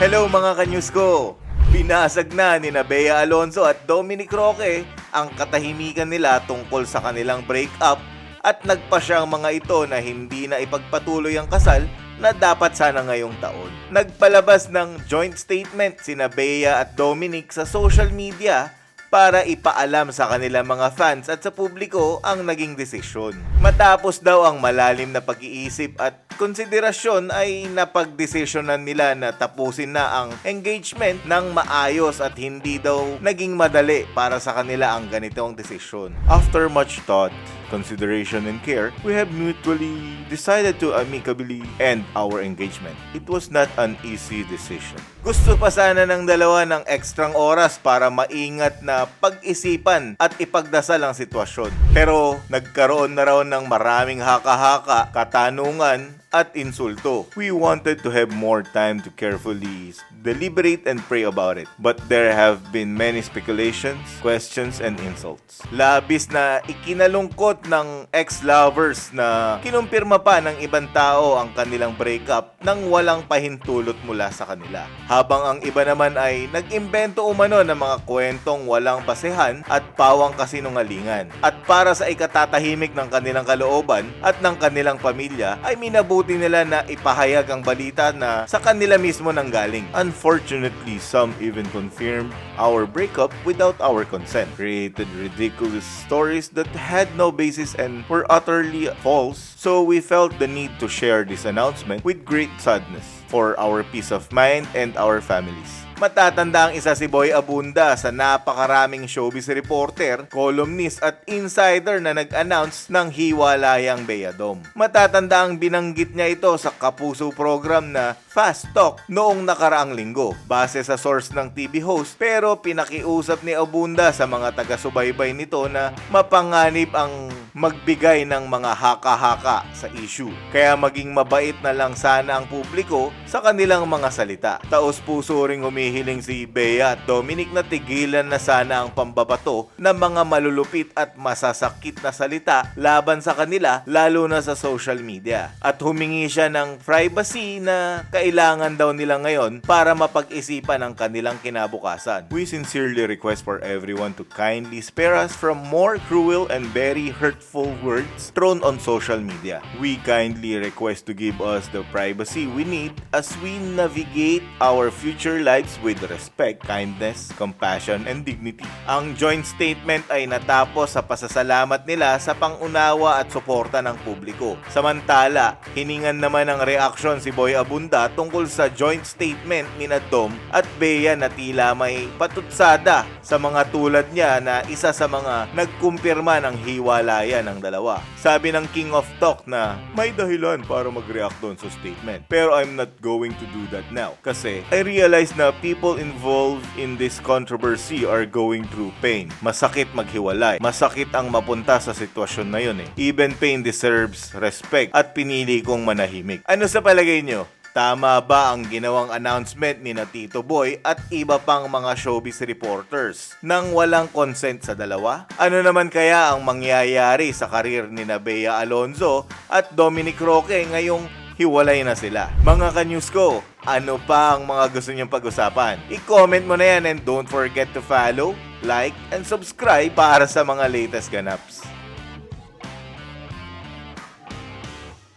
Hello mga kanyus ko! Binasag na ni Bea Alonso at Dominic Roque ang katahimikan nila tungkol sa kanilang breakup at nagpa siyang mga ito na hindi na ipagpatuloy ang kasal na dapat sana ngayong taon. Nagpalabas ng joint statement sina Bea at Dominic sa social media para ipaalam sa kanilang mga fans at sa publiko ang naging desisyon. Matapos daw ang malalim na pag-iisip at konsiderasyon ay napagdesisyonan nila na tapusin na ang engagement ng maayos at hindi daw naging madali para sa kanila ang ganitong desisyon. After much thought, consideration and care, we have mutually decided to amicably end our engagement. It was not an easy decision. Gusto pa sana ng dalawa ng ekstrang oras para maingat na pag-isipan at ipagdasal ang sitwasyon. Pero nagkaroon na raw ng maraming haka-haka, katanungan at insulto. We wanted to have more time to carefully deliberate and pray about it. But there have been many speculations, questions, and insults. Labis na ikinalungkot ng ex-lovers na kinumpirma pa ng ibang tao ang kanilang breakup nang walang pahintulot mula sa kanila. Habang ang iba naman ay nag-imbento umano ng mga kwentong walang basehan at pawang kasinungalingan. At para sa ikatatahimik ng kanilang kalooban at ng kanilang pamilya ay minabuti nila na ipahayag ang balita na sa kanila mismo nang galing. Unfortunately, some even confirmed our breakup without our consent. Created ridiculous stories that had no basis and were utterly false. So we felt the need to share this announcement with great sadness for our peace of mind and our families. Matatanda ang isa si Boy Abunda sa napakaraming showbiz reporter, columnist at insider na nag-announce ng hiwalayang Beyadom. Matatanda ang binanggit niya ito sa kapuso program na Fast Talk noong nakaraang linggo base sa source ng TV host pero pinakiusap ni Abunda sa mga taga-subaybay nito na mapanganib ang magbigay ng mga haka-haka sa issue. Kaya maging mabait na lang sana ang publiko sa kanilang mga salita. Taos puso ring humihiling si Bea at Dominic na tigilan na sana ang pambabato ng mga malulupit at masasakit na salita laban sa kanila lalo na sa social media. At humingi siya ng privacy na kailangan daw nila ngayon para mapag-isipan ang kanilang kinabukasan. We sincerely request for everyone to kindly spare us from more cruel and very hurtful words thrown on social media. We kindly request to give us the privacy we need as we navigate our future lives with respect, kindness, compassion, and dignity. Ang joint statement ay natapos sa pasasalamat nila sa pangunawa at suporta ng publiko. Samantala, hiningan naman ng reaksyon si Boy Abunda tungkol sa joint statement ni Dom at Bea na tila may patutsada sa mga tulad niya na isa sa mga nagkumpirma ng hiwalayan ng dalawa. Sabi ng King of Talk na may dahilan para mag-react doon sa statement. Pero I'm not going to do that now kasi I realize na people involved in this controversy are going through pain. Masakit maghiwalay. Masakit ang mapunta sa sitwasyon na yun eh. Even pain deserves respect at pinili kong manahimik. Ano sa palagay nyo? Tama ba ang ginawang announcement ni na Tito Boy at iba pang mga showbiz reporters nang walang consent sa dalawa? Ano naman kaya ang mangyayari sa karir ni na Bea Alonzo at Dominic Roque ngayong hiwalay na sila? Mga ka-news ko, ano pa ang mga gusto niyong pag-usapan? I-comment mo na yan and don't forget to follow, like, and subscribe para sa mga latest ganaps.